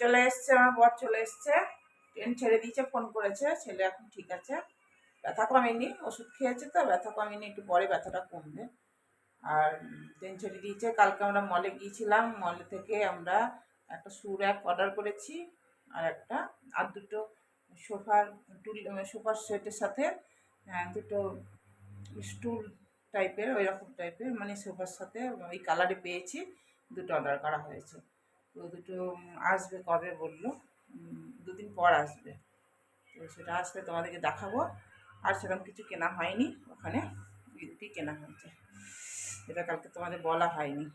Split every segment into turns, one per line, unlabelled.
চলে এসছে, আমার বর চলে এসছে। ট্রেন ছেড়ে দিয়েছে, ফোন করেছে, ছেলে এখন ঠিক আছে। ব্যথা কমেনি, ওষুধ খেয়েছে তো, ব্যথা কমেনি, একটু পরে ব্যথাটা কমবে। আর ট্রেন ছেড়ে দিয়েছে, কালকে আমরা মলে গিয়েছিলাম, মলে থেকে আমরা একটা সুর এক অর্ডার করেছি, আর একটা, আর দুটো সোফার টুল, সোফার সেটের সাথে দুটো স্টুল টাইপের ওই রকম টাইপের মানে সোফার সাথে ওই কালারে পেয়েছি, দুটো অর্ডার করা হয়েছে। তো দুটো আসবে কবে বলল? দুদিন পর আসবে। তো সেটা আসলে তোমাদেরকে দেখাবো। আর সেরকম কিছু কেনা হয়নি। ওখানে দুটোই কেনা হয়েছে? এটা কালকে তোমাদের বলা হয়নি।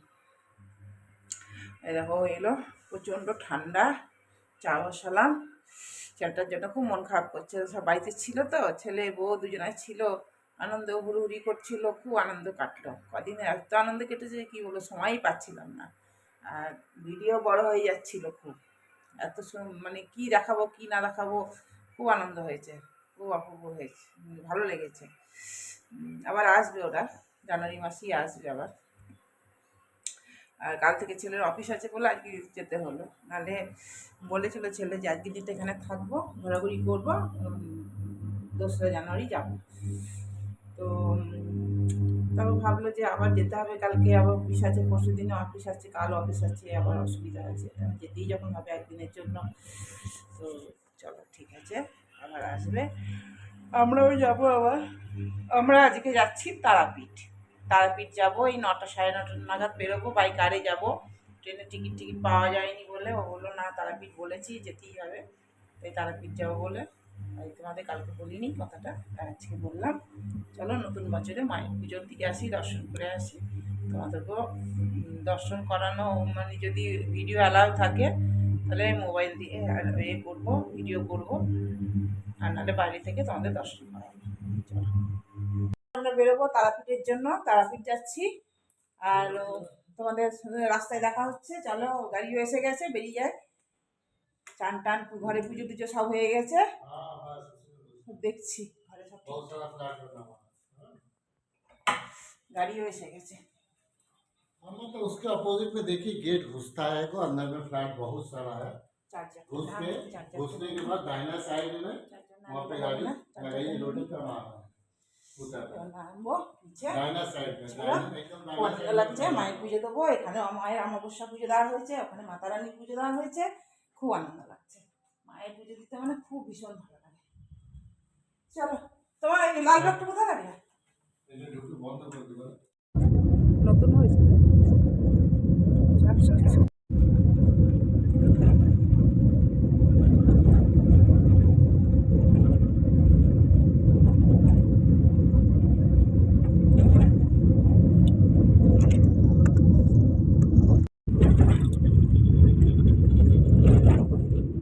দেখো, এলো প্রচণ্ড ঠান্ডা চা বসালাম ছেলেটার জন্য খুব মন খারাপ করছে। সব বাড়িতে ছিল তো, ছেলে, বউ দুজনায় ছিল। আনন্দ হুড়ুহুড়ি করছিল, খুব আনন্দ কাটলো। কদিনে এত আনন্দ কেটেছে কী বলব, সময়ই পাচ্ছিলাম না। আর ভিডিও বড় হয়ে যাচ্ছিল খুব। এত মানে কি দেখাবো, কি না দেখাবো, খুব আনন্দ হয়েছে, খুব অপূর্ব হয়েছে, ভালো লেগেছে। আবার আসবে ওরা, জানুয়ারি মাসেই আসবে আবার। আর কাল থেকে ছেলের অফিস আছে বলে আজকে যেতে হলো। নাহলে বলেছিল ছেলে যে আজকে দিনটা এখানে থাকব, ঘোরাঘুরি করব দোসরা জানুয়ারি যাব। তো তারপর ভাবলো যে আবার যেতে হবে কালকে, আবার অফিস আছে পরশু দিনে অফিস আছে, কাল অফিস আছে, আবার অসুবিধা আছে। যেতেই যখন হবে একদিনের জন্য। তো চলো, ঠিক আছে, আবার আসবে। আমরাও যাব আবার। আমরা আজকে যাচ্ছি তারাপীঠ। তারাপীঠ যাব, এই নটা সাড়ে নটা নাগাদ বেরোবো বাই কারে যাব। ট্রেনের টিকিট টিকিট পাওয়া যায়নি বলে, ও বলল, না, তারাপীঠ বলেছি, যেতেই হবে। তাই তারাপীঠ যাব বলে তোমাদের কালকে বলিনি, কথাটা আজকে বললাম। চলো নতুন বছরে মায়ের পুজোর দিকে আসি, দর্শন করে আসি। তোমাদেরকেও দর্শন করানো মানে যদি ভিডিও অ্যালাউ থাকে, তাহলে মোবাইল দিয়ে এ করব ভিডিও করব। আর নাহলে বাইরে থেকে তোমাদের দর্শন করাবো। চলো। আমরা বেরোবো তারাপীঠের জন্য, তারাপীঠ যাচ্ছি। আর তোমাদের রাস্তায় দেখা হচ্ছে। চলো, গাড়িও এসে গেছে, বেরিয়ে যায়। চান টান, ঘরে পুজো টুজো সব হয়ে গেছে। দেখছি ঘরে সব ঠিক-
बहुत सारा फ्लैट करना पड़ा
গাড়িও এসে গেছে
हम तो उसके अपोजिट में देखिए गेट घुसता है तो अंदर में फ्लैट बहुत सारा है
চার চারটে
घुस
না,
के
চার चार
घुसने के बाद दाहिना साइड में
চারজন না,
वहाँ पे
না,
गाड़ी
না, চার
लगाइए
চারজন
लोडिंग करवा रहा है उधर
না, নামবো নিচে
दाहिना साइड में
चलो।
दाहिना एकदम दाहिना
অনেক
side
লাগছে
में
মায়ের পুজো দেবো এখানে মায়ের অমাবস্যা পুজো দেওয়া হয়েছে ওখানে মাতা রানীর পুজো দেওয়া হয়েছে খুব আনন্দ লাগছে মায়ের পুজো দিতে মানে খুব ভীষণ ভালো লাগে চলো তোমার এই লাল ব্যাগটা কোথায়
দিবা
নতুন হয়েছে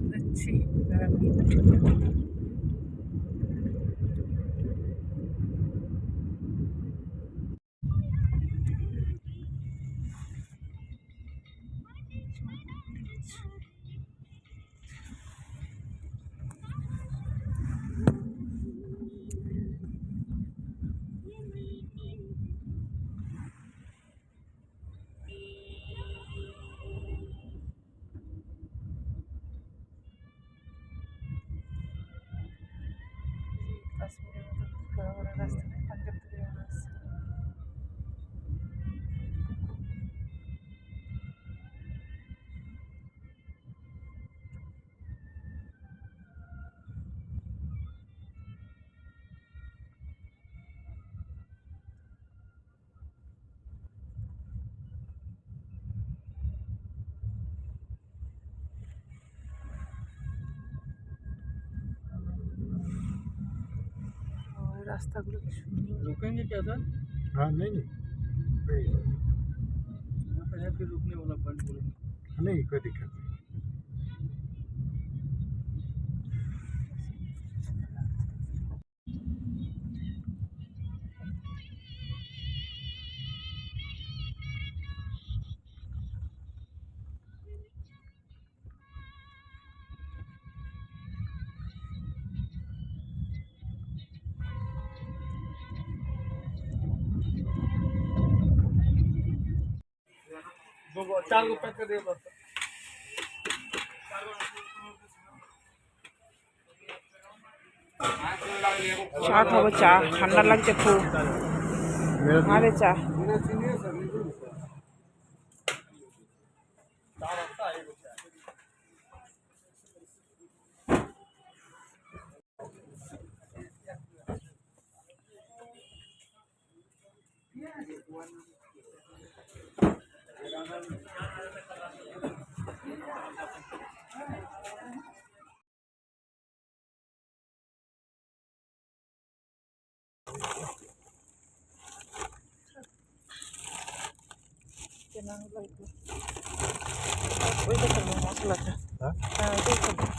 যাচ্ছি তারাপীঠ রাস্তাগুলো কি সুন্দর
रुकेंगे क्या सर
हाँ नहीं नहीं नहीं
यहाँ पे है फिर रुकने वाला पॉइंट बोलेंगे
नहीं कोई दिक्कत नहीं
चार को
চা খাব চা। ঠান্ডা লাগছে খুব। আরে চা। কেনা হলো এগুলো। ওইটা করব মশলাটা
হ্যাঁ?
হ্যাঁ ওইটাই করব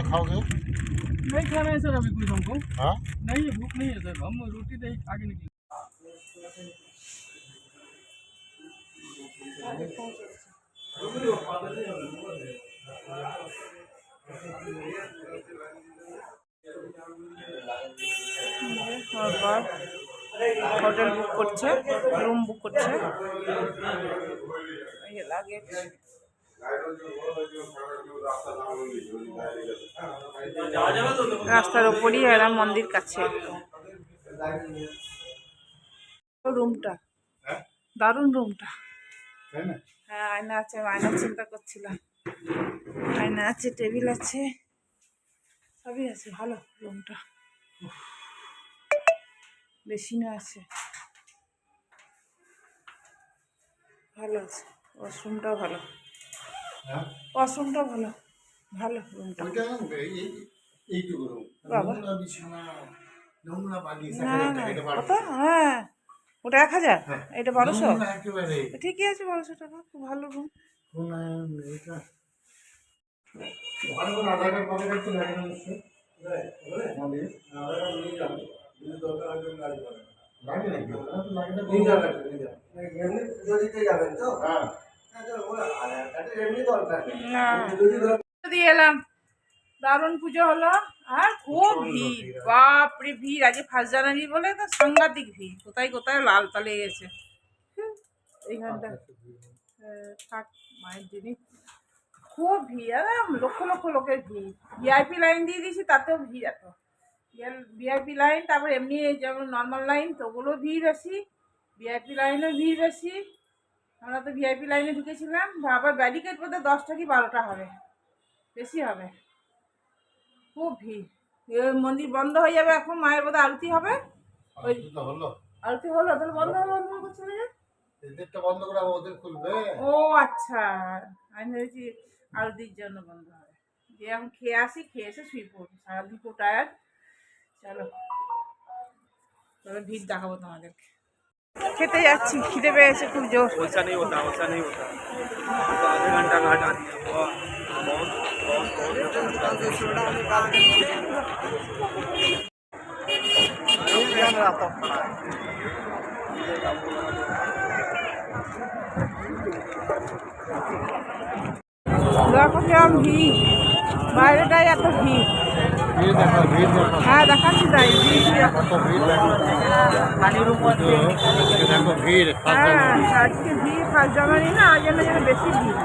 कैसे खाओगे
नहीं खाना है सर अभी कुछ हमको
हाँ
नहीं है भूख नहीं है सर हम रोटी नहीं आगे निकले
বারবার হোটেল বুক করছে রুম বুক করছে এই লাগেজ রাস্তার ওপরই এরা মন্দির কাছে। রুমটা। দারুণ রুমটা। হ্যাঁ আয়না আছে, আয়না চিন্তা করছিলাম। আয়না আছে, টেবিল আছে। সবই আছে, ভালো রুমটা। বেসিনও আছে। ভালো আছে, ওয়াশরুমটাও ভালো।
हाँ
ওয়াশরুমটাও ভালো। ভালো রুমটা।
এইটুকু রুম
বাবা।
বিছানা নোংরা।
হ্যাঁ ওটা এক হাজার?
হ্যাঁ।
এটা বারোশো? ঠিকই আছে বারোশো টাকা খুব ভালো রুম
পাবে কার্ড তো হ্যাঁ।
দিয়ে এলাম দারুণ পুজো হলো আর খুব ভিড়। বাপরে ভিড় আজকে ফার্স্ট জানুয়ারি বলে তো সাংঘাতিক ভিড়। কোথায় কোথায় লাল তালে গেছে। এইখানটা। থাক মায়ের জিনিস। খুব ভিড় একদম লক্ষ লক্ষ লোকের ভিড়। ভিআইপি লাইন দিয়ে দিয়েছি তাতেও ভিড় এত। ভিআইপি লাইন তারপর এমনি এই যেমন নর্মাল লাইন তো ওগুলো ভিড় বেশি। ভিআইপি লাইনেও ভিড় বেশি। আমরা তো ভিআইপি লাইনে ঢুকেছিলাম আবার ব্যারিকেড বোধ দশটা কি বারোটা হবে? বেশি হবে। খুব ভিড়। মন্দির বন্ধ হয়ে যাবে এখন মায়ের বোধহয় আরতি হবে? ওই
আরতি হলো।
তাহলে বন্ধ হবে বন্ধ হবে চলে যায়
বন্ধ করে ওদের খুলবে।
ও আচ্ছা আমি ভেবেছি আরতির জন্য বন্ধ হবে। দিয়ে এখন খেয়ে আসি খেয়ে এসে শুয়ে পড়ব। সারাদিন খুব টায়ার চলো চলো ভিড় দেখাবো তোমাদেরকে। খেতে যাচ্ছি খিদে পেয়েছে খুব জোর। দেখো কিরম ভিড় বাইরেটাই এত ভিড় হ্যাঁ দেখাচ্ছি তাই হ্যাঁ আজকে ভিড় ফার্স্ট জানুয়ারি না আজ জন্য যেন বেশি ভিড়।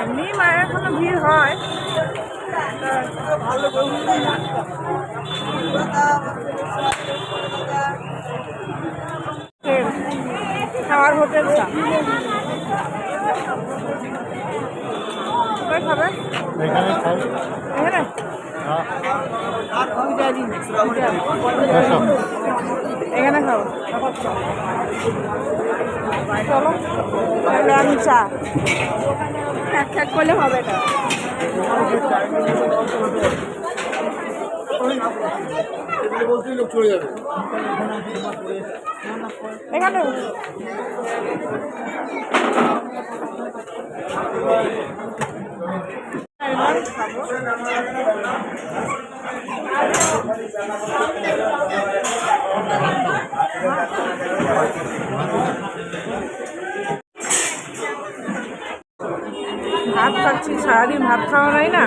এমনি মায়ের এখনও ভিড় হয়। হোটেল খাওয়ার হোটেলটা। কোথায় খাবে?
এখানে
এখানে? খাব চলো আমি চা। এক এক করলে হবে না ভাত খাচ্ছি সারাদিন ভাত খাওয়া নাই না?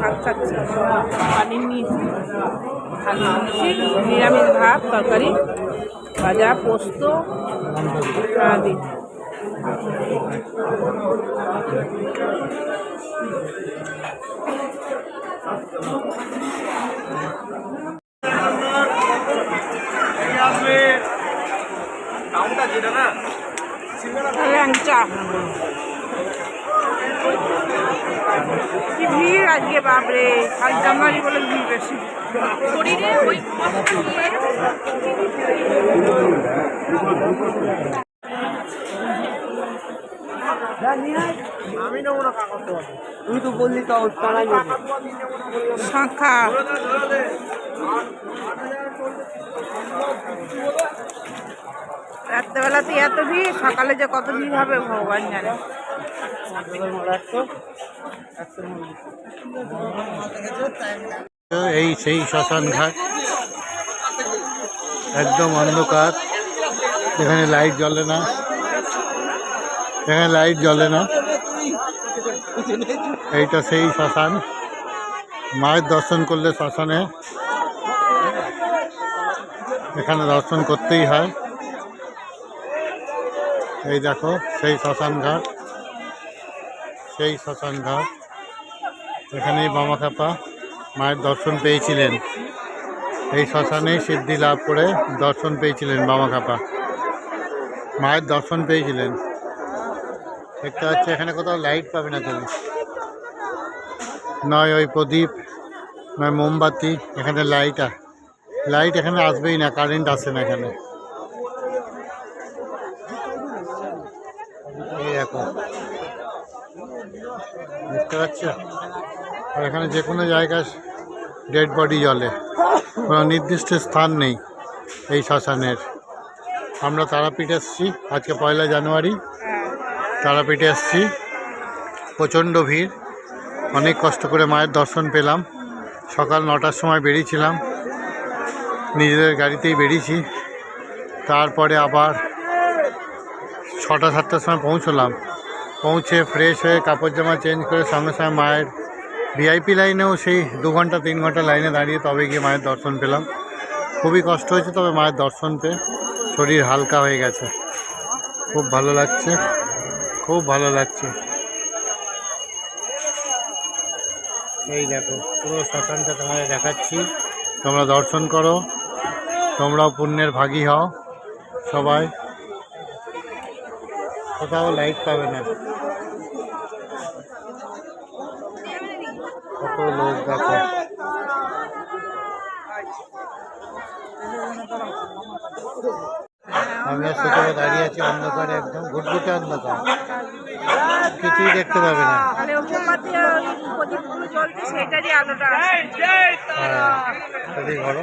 ভাত খাচ্ছি। পানি নিয়েছি নিয়েছি নিরামিষ ভাত তরকারি ভাজা পোস্ত সারাদিন
আসবে যেটা না।
ল্যাংচা কি ভিড় আজকে বাপরে আজ জানুয়ারি বলে ভিড় বেশি। শরীরে ওই
তুই তো বললি তো
শাঁখা। রাত্রেবেলাতে এত ভিড় সকালে যে কত ভিড় হবে ভগবান জানে।
এই সেই শ্মশান ঘাট। একদম অন্ধকার। এখানে লাইট জ্বলে না। এখানে লাইট জ্বলে না। এইটা সেই শ্মশান। মায়ের দর্শন করলে শ্মশানে। এখানে দর্শন করতেই হয়। এই দেখো, সেই শ্মশান ঘাট। সেই শ্মশান ঘাট। এখানেই বামাখাপা মায়ের দর্শন পেয়েছিলেন। এই শ্মশানে সিদ্ধি লাভ করে দর্শন পেয়েছিলেন বামাখাপা মায়ের দর্শন পেয়েছিলেন। দেখতে পাচ্ছি এখানে কোথাও লাইট পাবে না তুমি। নয় ওই প্রদীপ, নয় মোমবাতি, এখানে লাইট লাইট এখানে আসবেই না, কারেন্ট আসে না এখানে এই দেখো পাচ্ছ আর এখানে যে কোনো জায়গায় ডেড বডি জলে। কোনো নির্দিষ্ট স্থান নেই এই শ্মশানের। আমরা তারাপীঠ এসেছি, আজকে পয়লা জানুয়ারি। তারাপীঠে এসেছি। প্রচণ্ড ভিড়। অনেক কষ্ট করে মায়ের দর্শন পেলাম। সকাল নটার সময় বেরিয়েছিলাম। নিজেদের গাড়িতেই বেরিয়েছি। তারপরে আবার ছটা সাতটার সময় পৌঁছলাম। পৌঁছে ফ্রেশ হয়ে কাপড় জামা চেঞ্জ করে সঙ্গে সঙ্গে মায়ের ভিআইপি লাইনেও সেই দু ঘণ্টা, তিন ঘণ্টা লাইনে দাঁড়িয়ে তবে গিয়ে মায়ের দর্শন পেলাম। খুবই কষ্ট হয়েছে, তবে মায়ের দর্শন পেয়ে শরীর হালকা হয়ে গেছে। খুব ভালো লাগছে, খুব ভালো লাগছে। এই দেখো, পুরো শ্মশানটা তোমাদের দেখাচ্ছি। তোমরা দর্শন করো, তোমরাও পুণ্যের ভাগী হও, সবাই। কোথাও লাইট পাবে না। কত লোক দেখো। আমি আর সেখানে দাঁড়িয়ে আছি অন্ধকারে একদম ঘুটঘুটে অন্ধকার। কিছুই দেখতে পাবে না।
মানে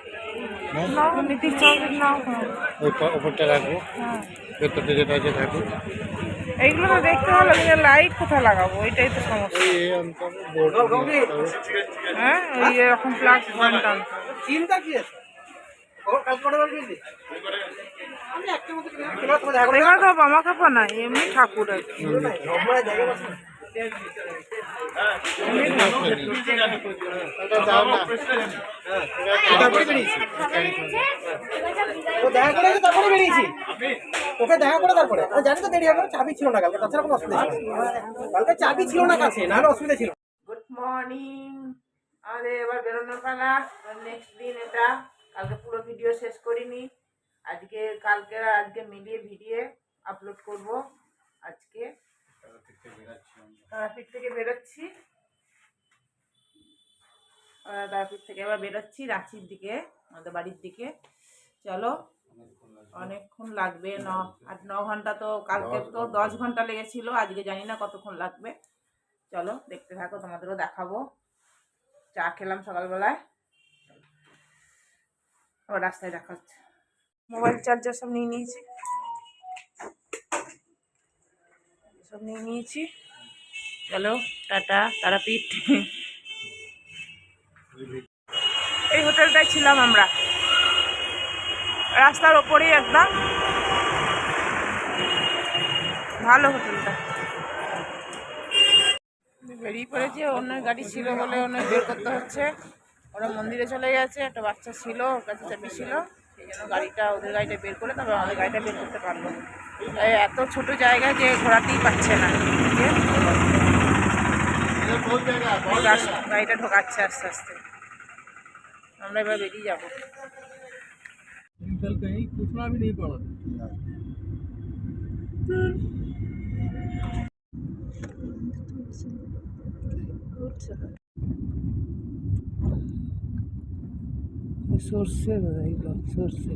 হ্যাঁ
নীতিশ চৌধুরী নাও
ওই ওপরটা রাখব ভেতরটা যেটা আছে থাকুক
এইগুলো তো দেখতে ভালো কিন্তু লাইট কোথায় লাগাবো ওইটাই তো সমস্যা হ্যাঁ ওই এরকম প্লাগ পয়েন্ট আনতে হবে।
চিন্তা কি আছে ও কাজ করে বলবি আমি একটা মতো তোমার তোমার দেখা
এগুলো তো বামা খাপা না এমনি ঠাকুর আর
দেখা করে বেরিয়েছি ওকে দেখা করে তারপরে জানি তো দেরি হবে চাবি ছিল না কালকে তাছাড়া কোনো অসুবিধা ছিল কালকে চাবি ছিল না কাছে নাহলে অসুবিধা ছিল
গুড মর্নিং আমাদের এবার বেরোনোর পালা নেক্সট দিন এটা কালকে পুরো ভিডিও শেষ করিনি আজকে কালকে আজকে মিলিয়ে ভিডিও আপলোড করব আজকে তারাপীঠ থেকে বেরোচ্ছি। তারাপীঠ থেকে এবার বেরোচ্ছি রাঁচির দিকে আমাদের বাড়ির দিকে। চলো
অনেকক্ষণ লাগবে। ন আট ন ঘণ্টা তো কালকে তো দশ ঘণ্টা লেগেছিল আজকে জানি না কতক্ষণ লাগবে। চলো দেখতে থাকো তোমাদেরও দেখাবো। চা খেলাম সকালবেলায়। আবার রাস্তায় দেখা হচ্ছে। মোবাইল চার্জার সব নিয়ে নিয়েছি। সব নিয়ে নিয়েছি। চলো, টাটা, তারাপীঠ। এই হোটেলটায় ছিলাম আমরা। রাস্তার ওপরেই একদম। ভালো হোটেলটা। বেরিয়ে পড়েছে অন্য গাড়ি ছিল বলে অন্য বের করতে হচ্ছে। ওরা মন্দিরে চলে গেছে, একটা বাচ্চা ছিল, ওর কাছে চাবি ছিল। সেই জন্য গাড়িটা, ওদের গাড়িটা বের করে তবে আমাদের গাড়িটা বের করতে পারল এত ছোট জায়গা যে ঘোরাতেই পাচ্ছে না। গাড়িটা ঢোকাচ্ছে আস্তে আস্তে। আমরা এবার বেরিয়ে যাব। সর্ষে বোধ হয় সর্ষে।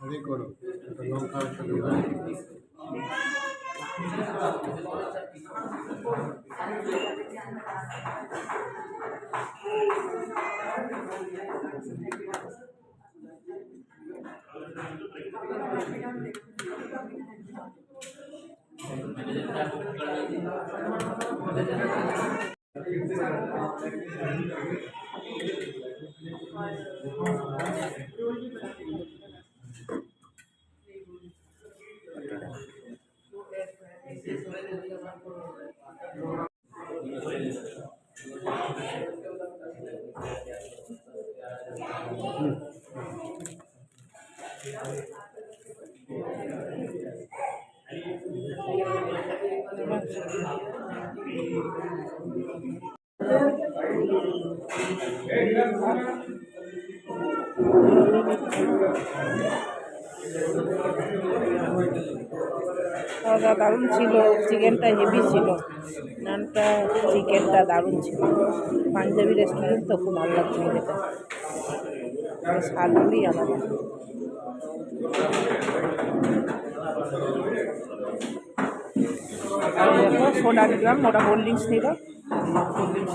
রেডি করো একটা লঙ্কা একটা रोल
भी बनाते हैं দারুণ ছিল চিকেনটা হেভি ছিল। নানটা চিকেনটা দারুণ ছিল। পাঞ্জাবি রেস্টুরেন্ট তো খুব ভালো লাগছিল মানে স্বাদগুলি দেখো সোডা নিলাম ওটা কোল্ড ড্রিঙ্কস নিল কোল্ড ড্রিঙ্কস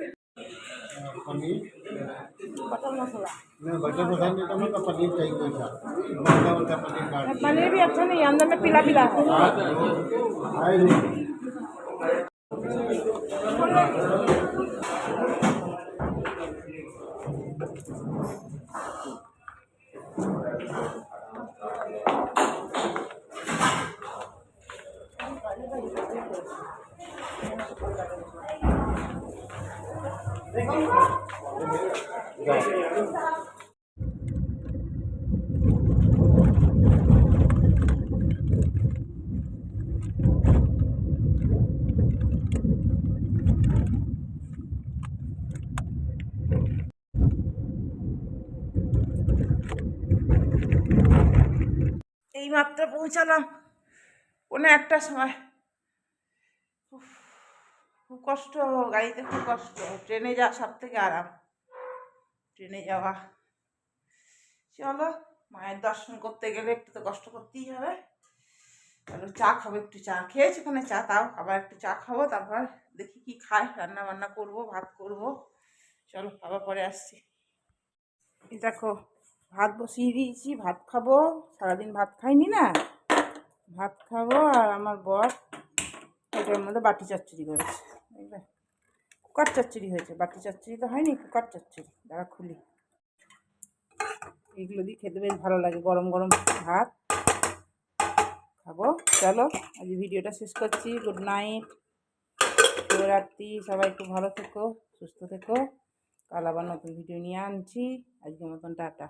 मैं बटर हूँ चाहिए कोई सा पनीर
भी अच्छा नहीं है अंदर में पीला पीला এই মাত্র পৌঁছালাম। কোনো একটা সময়। উফ, খুব কষ্ট গাড়িতে খুব কষ্ট। ট্রেনে যাওয়া সব থেকে আরাম। ট্রেনে যাওয়া। চলো, মায়ের দর্শন করতে গেলে একটু তো কষ্ট করতেই হবে। চলো, চা খাব একটু, চা খেয়েছি ওখানে, চা তাও আবার একটু চা খাব, তারপর দেখি কি খাই, রান্না বান্না করব, ভাত করব। চলো আবার পরে আসছি। দেখো, ভাত বসিয়ে দিয়েছি, ভাত খাব। সারাদিন ভাত খাইনি না? ভাত খাব আর আমার বর, এটার মধ্যে বাটি চচ্চড়ি করেছে। দেখবে কুকার চচ্চড়ি হয়েছে, বাটি চচ্চড়ি তো হয়নি, কুকার চচ্চড়ি। দাঁড়া, খুলি। এগুলো দিয়ে খেতে বেশ ভালো লাগে। গরম গরম ভাত খাব। চলো, আজ ভিডিওটা শেষ করছি। Good night. শিবরাত্রি সবাই খুব ভালো থেকো, সুস্থ থেকো। কাল আবার নতুন ভিডিও নিয়ে আনছি। আজকের মতন টাটা।